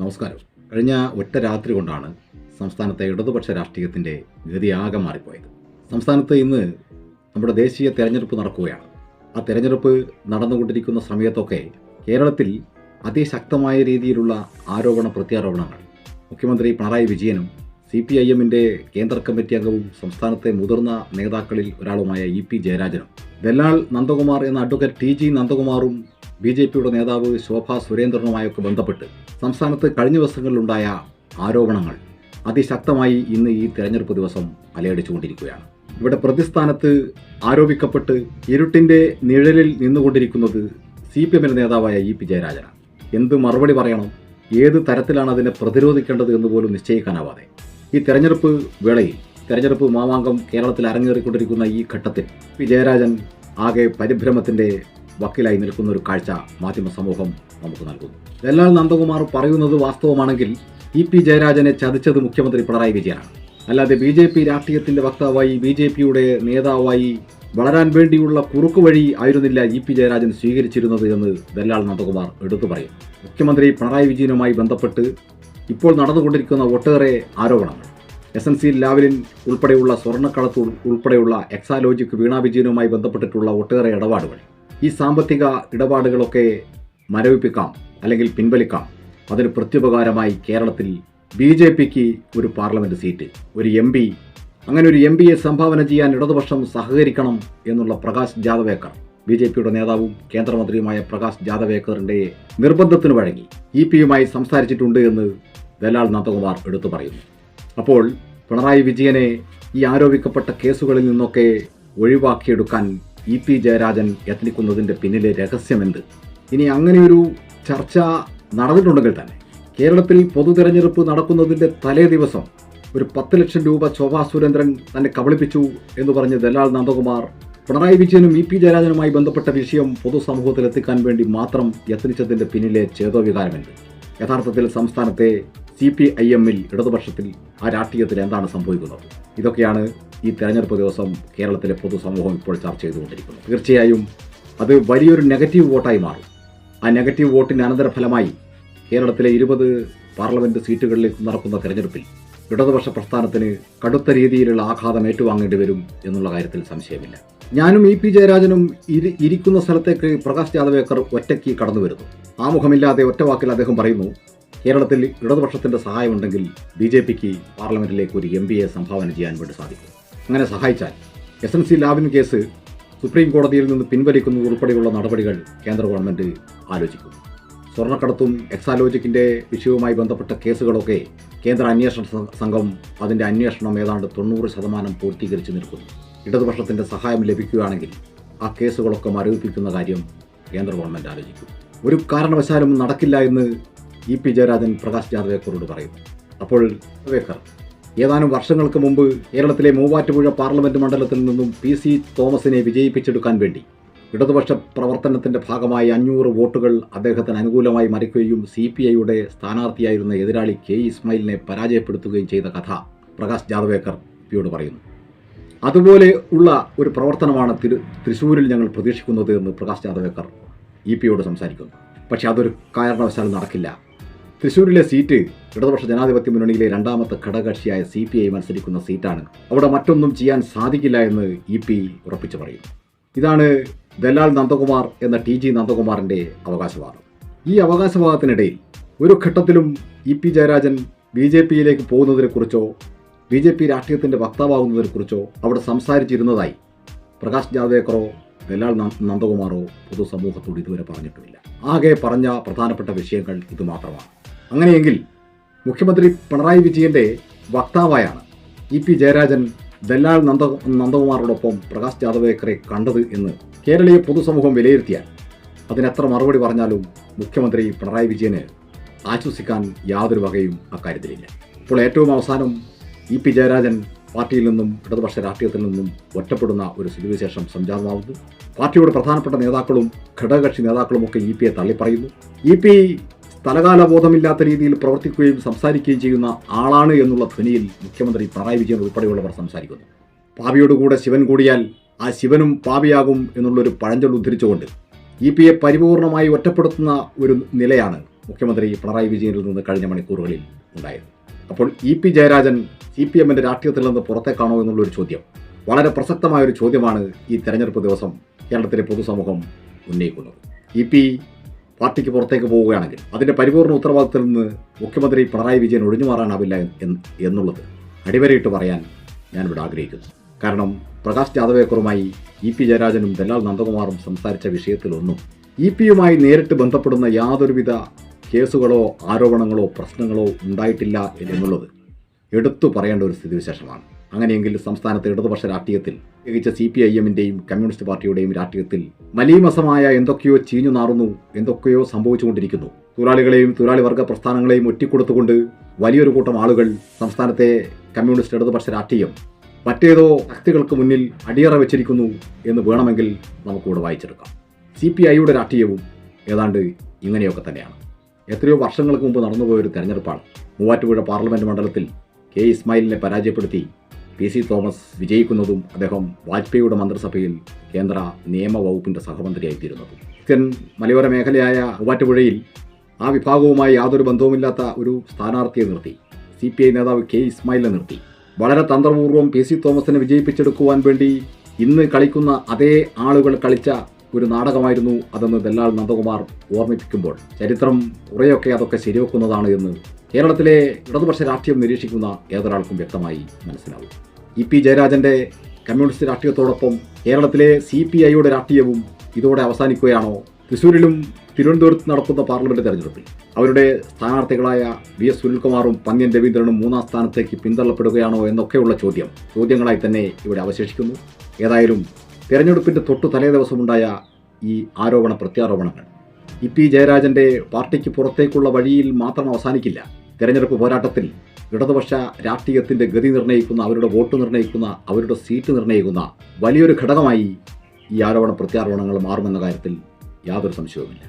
നമസ്കാരം. കഴിഞ്ഞ ഒറ്റ രാത്രി കൊണ്ടാണ് സംസ്ഥാനത്തെ ഇടതുപക്ഷ രാഷ്ട്രീയത്തിന്റെ ഗതി ആകെ മാറിപ്പോയത്. സംസ്ഥാനത്ത് ഇന്ന് നമ്മുടെ ദേശീയ തെരഞ്ഞെടുപ്പ് നടക്കുകയാണ്. ആ തെരഞ്ഞെടുപ്പ് നടന്നുകൊണ്ടിരിക്കുന്ന സമയത്തൊക്കെ കേരളത്തിൽ അതിശക്തമായ രീതിയിലുള്ള ആരോപണ പ്രത്യാരോപണങ്ങൾ. മുഖ്യമന്ത്രി പിണറായി വിജയനും സി പി ഐ എമ്മിന്റെ കേന്ദ്ര കമ്മിറ്റി അംഗവും സംസ്ഥാനത്തെ മുതിർന്ന നേതാക്കളിൽ ഒരാളുമായ ഇ പി ജയരാജനും ദല്ലാൾ നന്ദകുമാർ എന്ന അഡ്വക്കേറ്റ് ടി ജി നന്ദകുമാറും ബി ജെ പിയുടെ നേതാവ് ശോഭ സുരേന്ദ്രനുമായൊക്കെ ബന്ധപ്പെട്ട് സംസ്ഥാനത്ത് കഴിഞ്ഞ ദിവസങ്ങളിലുണ്ടായ ആരോപണങ്ങൾ അതിശക്തമായി ഇന്ന് ഈ തെരഞ്ഞെടുപ്പ് ദിവസം അലയടിച്ചുകൊണ്ടിരിക്കുകയാണ്. ഇവിടെ പ്രതിസ്ഥാനത്ത് ആരോപിക്കപ്പെട്ട് ഇരുട്ടിന്റെ നിഴലിൽ നിന്നുകൊണ്ടിരിക്കുന്നത് സി പി എമ്മിന്റെ നേതാവായ ഇ പി ജയരാജനാണ്. എന്ത് മറുപടി പറയണം? ഏത് തരത്തിലാണ് അതിനെ പ്രതിരോധിക്കേണ്ടത് എന്ന് പോലും നിശ്ചയിക്കാനാവാതെ. ഈ തെരഞ്ഞെടുപ്പ് വേളയിൽ തെരഞ്ഞെടുപ്പ് മാമാങ്കം കേരളത്തിൽ അരങ്ങേറിക്കൊണ്ടിരിക്കുന്ന ഈ ഘട്ടത്തിൽ പി ജയരാജൻ ആകെ പരിഭ്രമത്തിന്റെ വക്കിലായി നിൽക്കുന്ന ഒരു കാഴ്ച മാധ്യമ സമൂഹം നമുക്ക് നൽകുന്നു. ദല്ലാൽ നന്ദകുമാർ പറയുന്നത് വാസ്തവമാണെങ്കിൽ ഇ പി ജയരാജനെ ചതിച്ചത് മുഖ്യമന്ത്രി പിണറായി വിജയനാണ്. അല്ലാതെ ബി ജെ പി രാഷ്ട്രീയത്തിന്റെ വക്താവായി ബി ജെ പിയുടെ നേതാവായി വളരാൻ വേണ്ടിയുള്ള കുറുക്കു വഴി ആയിരുന്നില്ല ഇ പി ജയരാജൻ സ്വീകരിച്ചിരുന്നത് എന്ന് ദല്ലാൽ നന്ദകുമാർ എടുത്തു പറയും. മുഖ്യമന്ത്രി പിണറായി വിജയനുമായി ബന്ധപ്പെട്ട് ഇപ്പോൾ നടന്നുകൊണ്ടിരിക്കുന്ന ഒട്ടേറെ ആരോപണങ്ങൾ. എസ് എൻ സി ലാവലിൻ ഉൾപ്പെടെയുള്ള സ്വർണക്കളത്ത് ഉൾപ്പെടെയുള്ള എക്സാലോജിക് വീണാ വിജയനുമായി ബന്ധപ്പെട്ടിട്ടുള്ള ഒട്ടേറെ ഇടപാടുകൾ. ഈ സാമ്പത്തിക ഇടപാടുകളൊക്കെ മരവിപ്പിക്കാം അല്ലെങ്കിൽ പിൻവലിക്കാം. അതിന് പ്രത്യുപകാരമായി കേരളത്തിൽ ബി ജെ പിക്ക് ഒരു പാർലമെന്റ് സീറ്റ് ഒരു എം പി. അങ്ങനെ ഒരു എം പിയെ സംഭാവന ചെയ്യാൻ ഇടതുപക്ഷം സഹകരിക്കണം എന്നുള്ള പ്രകാശ് ജാദവേക്കർ ബി ജെ പിയുടെ നേതാവും കേന്ദ്രമന്ത്രിയുമായ പ്രകാശ് ജാദവേക്കറിന്റെ നിർബന്ധത്തിന് വഴങ്ങി ഇ പിയുമായി സംസാരിച്ചിട്ടുണ്ട് എന്ന് ദലാൽ നന്ദകുമാർ എടുത്തു പറയുന്നു. അപ്പോൾ പിണറായി വിജയനെ ഈ ആരോപിക്കപ്പെട്ട കേസുകളിൽ നിന്നൊക്കെ ഒഴിവാക്കിയെടുക്കാൻ ഇ പി ജയരാജൻ യത്നിക്കുന്നതിന്റെ പിന്നിലെ രഹസ്യമെന്ത്? ഇനി അങ്ങനെയൊരു ചർച്ച നടന്നിട്ടുണ്ടെങ്കിൽ തന്നെ കേരളത്തിൽ പൊതു തെരഞ്ഞെടുപ്പ് നടക്കുന്നതിന്റെ തലേ ദിവസം ഒരു പത്ത് ലക്ഷം രൂപ ശോഭാ സുരേന്ദ്രൻ തന്നെ കബളിപ്പിച്ചു എന്ന് പറഞ്ഞ് ദലാൽ നന്ദകുമാർ പിണറായി വിജയനും ഇ പി ജയരാജനുമായി ബന്ധപ്പെട്ട വിഷയം പൊതുസമൂഹത്തിൽ എത്തിക്കാൻ വേണ്ടി മാത്രം യത്നിച്ചതിന്റെ പിന്നിലെ ചേതോവികാരമുണ്ട് യഥാർത്ഥത്തിൽ സംസ്ഥാനത്തെ സി പി ഐ എമ്മിൽ ഇടതുപക്ഷത്തിൽ ആ രാഷ്ട്രീയത്തിൽ എന്താണ് സംഭവിക്കുന്നത്? ഇതൊക്കെയാണ് ഈ തെരഞ്ഞെടുപ്പ് ദിവസം കേരളത്തിലെ പൊതുസമൂഹം ഇപ്പോൾ ചർച്ച ചെയ്തുകൊണ്ടിരിക്കുന്നു. തീർച്ചയായും അത് വലിയൊരു നെഗറ്റീവ് വോട്ടായി മാറും. ആ നെഗറ്റീവ് വോട്ടിന് അനന്തരഫലമായി കേരളത്തിലെ ഇരുപത് പാർലമെന്റ് സീറ്റുകളിലേക്ക് നടക്കുന്ന തെരഞ്ഞെടുപ്പിൽ ഇടതുപക്ഷ പ്രസ്ഥാനത്തിന് കടുത്ത രീതിയിലുള്ള ആഘാതം ഏറ്റുവാങ്ങേണ്ടി വരും എന്നുള്ള കാര്യത്തിൽ സംശയമില്ല. ഞാനും ഇ പി ജയരാജനും ഇരി ഇരിക്കുന്ന സ്ഥലത്തേക്ക് പ്രകാശ് ജാദവേക്കർ ഒറ്റയ്ക്ക് കടന്നു വരുന്നു. ആമുഖമില്ലാതെ ഒറ്റ വാക്കിൽ അദ്ദേഹം പറയുന്നു കേരളത്തിൽ ഇടതുപക്ഷത്തിന്റെ സഹായമുണ്ടെങ്കിൽ ബി ജെ പിക്ക് പാർലമെന്റിലേക്ക് ഒരു എം പിയെ സംഭാവന ചെയ്യാൻ വേണ്ടി സാധിക്കും. അങ്ങനെ സഹായിച്ചാൽ എസ് എൻ സി ലാബിൻ കേസ് സുപ്രീം കോടതിയിൽ നിന്ന് പിൻവലിക്കുന്നത് ഉൾപ്പെടെയുള്ള നടപടികൾ കേന്ദ്ര ഗവൺമെന്റ് ആലോചിക്കും. സ്വർണക്കടത്തും എക്സാലോജിക്കിന്റെ വിഷയവുമായി ബന്ധപ്പെട്ട കേസുകളൊക്കെ കേന്ദ്ര അന്വേഷണ സംഘം അതിന്റെ അന്വേഷണം ഏതാണ്ട് തൊണ്ണൂറ് ശതമാനം പൂർത്തീകരിച്ചു നിൽക്കുന്നു. ഇടതുപക്ഷത്തിന്റെ സഹായം ലഭിക്കുകയാണെങ്കിൽ ആ കേസുകളൊക്കെ മരവിപ്പിക്കുന്ന കാര്യം കേന്ദ്ര ഗവൺമെന്റ് ആലോചിക്കും. ഒരു കാരണവശാലും നടക്കില്ല എന്ന് ഇ പി ജയരാജൻ പ്രകാശ് ജാദവേക്കറോട് പറയുന്നു. അപ്പോൾ ജാദവേക്കർ ഏതാനും വർഷങ്ങൾക്ക് മുമ്പ് കേരളത്തിലെ മൂവാറ്റുപുഴ പാർലമെന്റ് മണ്ഡലത്തിൽ നിന്നും പി സി തോമസിനെ വിജയിപ്പിച്ചെടുക്കാൻ വേണ്ടി ഇടതുപക്ഷ പ്രവർത്തനത്തിന്റെ ഭാഗമായി അഞ്ഞൂറ് വോട്ടുകൾ അദ്ദേഹത്തിന് അനുകൂലമായി മറിക്കുകയും സി പി ഐയുടെ സ്ഥാനാർത്ഥിയായിരുന്ന എതിരാളി കെ ഇസ്മായിലിനെ പരാജയപ്പെടുത്തുകയും ചെയ്ത കഥ പ്രകാശ് ജാദവേക്കർ പിയോട് പറയുന്നു. അതുപോലെ ഉള്ള ഒരു പ്രവർത്തനമാണ് തിരു തൃശ്ശൂരിൽ ഞങ്ങൾ പ്രതീക്ഷിക്കുന്നത് എന്ന് പ്രകാശ് ജാദവേക്കർ ഇ പിയോട് സംസാരിക്കുന്നു. പക്ഷേ അതൊരു കാരണവശാലും നടക്കില്ല. തൃശ്ശൂരിലെ സീറ്റ് ഇടതുപക്ഷ ജനാധിപത്യ മുന്നണിയിലെ രണ്ടാമത്തെ ഘടകക്ഷിയായ സി പി ഐ മത്സരിക്കുന്ന സീറ്റാണ്. അവിടെ മറ്റൊന്നും ചെയ്യാൻ സാധിക്കില്ല എന്ന് ഇ പി ഉറപ്പിച്ചു പറയും. ഇതാണ് ദലാൽ നന്ദകുമാർ എന്ന ടി ജി നന്ദകുമാറിന്റെ അവകാശവാദം. ഈ അവകാശവാദത്തിനിടയിൽ ഒരു ഘട്ടത്തിലും E P Jayarajan B J പിയിലേക്ക് പോകുന്നതിനെക്കുറിച്ചോ ബി ജെ പി രാഷ്ട്രീയത്തിന്റെ വക്താവാകുന്നതിനെക്കുറിച്ചോ അവിടെ സംസാരിച്ചിരുന്നതായി പ്രകാശ് ജാവ്ദേക്കറോ ദലാൽ നന്ദകുമാറോ പൊതുസമൂഹത്തോട് ഇതുവരെ പറഞ്ഞിട്ടുമില്ല. ആകെ പറഞ്ഞ പ്രധാനപ്പെട്ട വിഷയങ്ങൾ ഇത് മാത്രമാണ് അങ്ങനെയെങ്കിൽ മുഖ്യമന്ത്രി പിണറായി വിജയന്റെ വക്താവായാണ് ഇ പി ജയരാജൻ ദല്ലാൽ നന്ദ നന്ദകുമാറിനോടൊപ്പം പ്രകാശ് ജാദവേക്കറെ കണ്ടത് എന്ന് കേരളീയ പൊതുസമൂഹം വിലയിരുത്തിയാൽ അതിനെത്ര മറുപടി പറഞ്ഞാലും മുഖ്യമന്ത്രി പിണറായി വിജയന് ആശ്വസിക്കാൻ യാതൊരു വകയും അക്കാര്യത്തിലില്ല. ഇപ്പോൾ ഏറ്റവും അവസാനം ഇ പി ജയരാജൻ പാർട്ടിയിൽ നിന്നും ഇടതുപക്ഷ രാഷ്ട്രീയത്തിൽ നിന്നും ഒറ്റപ്പെടുന്ന ഒരു സ്ഥിതിവിശേഷം സംജാതമാവുന്നു പാർട്ടിയുടെ പ്രധാനപ്പെട്ട നേതാക്കളും ഘടകകക്ഷി നേതാക്കളുമൊക്കെ ഇ പിയെ തള്ളിപ്പറയുന്നു. ഇ പി സ്ഥലകാല ബോധമില്ലാത്ത രീതിയിൽ പ്രവർത്തിക്കുകയും സംസാരിക്കുകയും ചെയ്യുന്ന ആളാണ് എന്നുള്ള ധ്വനിയിൽ മുഖ്യമന്ത്രി പിണറായി വിജയൻ ഉൾപ്പെടെയുള്ളവർ സംസാരിക്കുന്നു. പാവിയോടുകൂടെ ശിവൻ കൂടിയാൽ ആ ശിവനും പാപിയാകും എന്നുള്ളൊരു പഴഞ്ചൊൽ ഉദ്ധരിച്ചുകൊണ്ട് ഇ പി എ പരിപൂർണമായി ഒറ്റപ്പെടുത്തുന്ന ഒരു നിലയാണ് മുഖ്യമന്ത്രി പിണറായി വിജയനിൽ നിന്ന് കഴിഞ്ഞ മണിക്കൂറുകളിൽ ഉണ്ടായത്. അപ്പോൾ E P Jayarajan C P എമ്മിന്റെ രാഷ്ട്രീയത്തിൽ നിന്ന് പുറത്തേക്കാണോ എന്നുള്ളൊരു ചോദ്യം. വളരെ പ്രസക്തമായ ഒരു ചോദ്യമാണ് ഈ തെരഞ്ഞെടുപ്പ് ദിവസം കേരളത്തിലെ പൊതുസമൂഹം ഉന്നയിക്കുന്നത്. ഇ പി പാർട്ടിക്ക് പുറത്തേക്ക് പോവുകയാണെങ്കിൽ അതിന്റെ പരിപൂർണ ഉത്തരവാദിത്തത്തിൽ നിന്ന് മുഖ്യമന്ത്രി പിണറായി വിജയൻ ഒഴിഞ്ഞു മാറാനാവില്ല എന്ന് എന്നുള്ളത് അടിവരയിട്ട് പറയാൻ ഞാനിവിടെ ആഗ്രഹിക്കുന്നു. കാരണം പ്രകാശ് ജാദവേക്കറുമായി ഇ പി ജയരാജനും ദലാൽ നന്ദകുമാറും സംസാരിച്ച വിഷയത്തിലൊന്നും ഇ പിയുമായി നേരിട്ട് ബന്ധപ്പെടുന്ന യാതൊരുവിധ കേസുകളോ ആരോപണങ്ങളോ പ്രശ്നങ്ങളോ ഉണ്ടായിട്ടില്ല എന്നുള്ളത് എടുത്തു പറയേണ്ട ഒരു സ്ഥിതിവിശേഷമാണ്. അങ്ങനെയെങ്കിൽ സംസ്ഥാനത്തെ ഇടതുപക്ഷ രാഷ്ട്രീയത്തിൽ പ്രത്യേകിച്ച് സി പി ഐ എമ്മിന്റെയും കമ്മ്യൂണിസ്റ്റ് പാർട്ടിയുടെയും രാഷ്ട്രീയത്തിൽ മലീമസമായ എന്തൊക്കെയോ ചീഞ്ഞു നാറുന്നു എന്തൊക്കെയോ സംഭവിച്ചുകൊണ്ടിരിക്കുന്നു. തൊഴിലാളികളെയും തൊഴിലാളി വർഗ പ്രസ്ഥാനങ്ങളെയും ഒറ്റിക്കൊടുത്തുകൊണ്ട് വലിയൊരു കൂട്ടം ആളുകൾ സംസ്ഥാനത്തെ കമ്മ്യൂണിസ്റ്റ് ഇടതുപക്ഷ രാഷ്ട്രീയം മറ്റേതോ ശക്തികൾക്ക് മുന്നിൽ അടിയറ വെച്ചിരിക്കുന്നു എന്ന് വേണമെങ്കിൽ നമുക്കിവിടെ വായിച്ചെടുക്കാം. സി പി ഐയുടെ രാഷ്ട്രീയവും ഏതാണ്ട് ഇങ്ങനെയൊക്കെ തന്നെയാണ്. എത്രയോ വർഷങ്ങൾക്ക് മുമ്പ് നടന്നുപോയ ഒരു തെരഞ്ഞെടുപ്പാണ് മൂവാറ്റുപുഴ പാർലമെന്റ് മണ്ഡലത്തിൽ കെ ഇസ്മായിലിനെ പരാജയപ്പെടുത്തി പി സി തോമസ് വിജയിക്കുന്നതും അദ്ദേഹം വാജ്പേയിയുടെ മന്ത്രിസഭയിൽ കേന്ദ്ര നിയമ വകുപ്പിന്റെ സഹമന്ത്രിയായിത്തീരുന്നതും. തെൻ മലയോര മേഖലയായ മൂവാറ്റുപുഴയിൽ ആ വിഭാഗവുമായി യാതൊരു ബന്ധവുമില്ലാത്ത ഒരു സ്ഥാനാർത്ഥിയെ നിർത്തി. സി പി ഐ നേതാവ് കെ ഇസ്മായിലിനെ നിർത്തി. വളരെ തന്ത്രപൂർവം പി സി തോമസിനെ വിജയിപ്പിച്ചെടുക്കുവാൻ വേണ്ടി ഇന്ന് കളിക്കുന്ന അതേ ആളുകൾ കളിച്ച ഒരു നാടകമായിരുന്നു അതെന്ന് ദല്ലാൽ നന്ദകുമാർ ഓർമ്മിപ്പിക്കുമ്പോൾ. ചരിത്രം കുറേയൊക്കെ അതൊക്കെ ശരിവെക്കുന്നതാണ് എന്ന് കേരളത്തിലെ ഇടതുപക്ഷ രാഷ്ട്രീയം നിരീക്ഷിക്കുന്ന ഏതൊരാൾക്കും വ്യക്തമായി മനസ്സിലാവും. ഇ പി ജയരാജന്റെ കമ്മ്യൂണിസ്റ്റ് രാഷ്ട്രീയത്തോടൊപ്പം കേരളത്തിലെ സി പി ഐയുടെ രാഷ്ട്രീയവും ഇതോടെ അവസാനിക്കുകയാണോ? തൃശ്ശൂരിലും തിരുവനന്തപുരത്ത് നടക്കുന്ന പാർലമെന്റ് തെരഞ്ഞെടുപ്പിൽ. അവരുടെ സ്ഥാനാർത്ഥികളായ വി എസ് സുനിൽകുമാറും പന്ന്യൻ രവീന്ദ്രനും മൂന്നാം സ്ഥാനത്തേക്ക് പിന്തള്ളപ്പെടുകയാണോ എന്നൊക്കെയുള്ള ചോദ്യം ചോദ്യങ്ങളായി തന്നെ ഇവിടെ അവശേഷിക്കുന്നു. ഏതായാലും തെരഞ്ഞെടുപ്പിന്റെ തൊട്ടു തലേ ദിവസമുണ്ടായ ഈ ആരോപണ പ്രത്യാരോപണങ്ങൾ. ഇ പി ജയരാജന്റെ പാർട്ടിക്ക് പുറത്തേക്കുള്ള വഴിയിൽ മാത്രം അവസാനിക്കില്ല. തെരഞ്ഞെടുപ്പ് പോരാട്ടത്തിൽ ഇടതുപക്ഷ രാഷ്ട്രീയത്തിന്റെ ഗതി നിർണയിക്കുന്ന അവരുടെ വോട്ട് നിർണയിക്കുന്ന അവരുടെ സീറ്റ് നിർണയിക്കുന്ന വലിയൊരു ഘടകമായി ഈ ആരോപണ പ്രത്യാരോപണങ്ങൾ മാറുമെന്ന കാര്യത്തിൽ യാതൊരു സംശയവുമില്ല.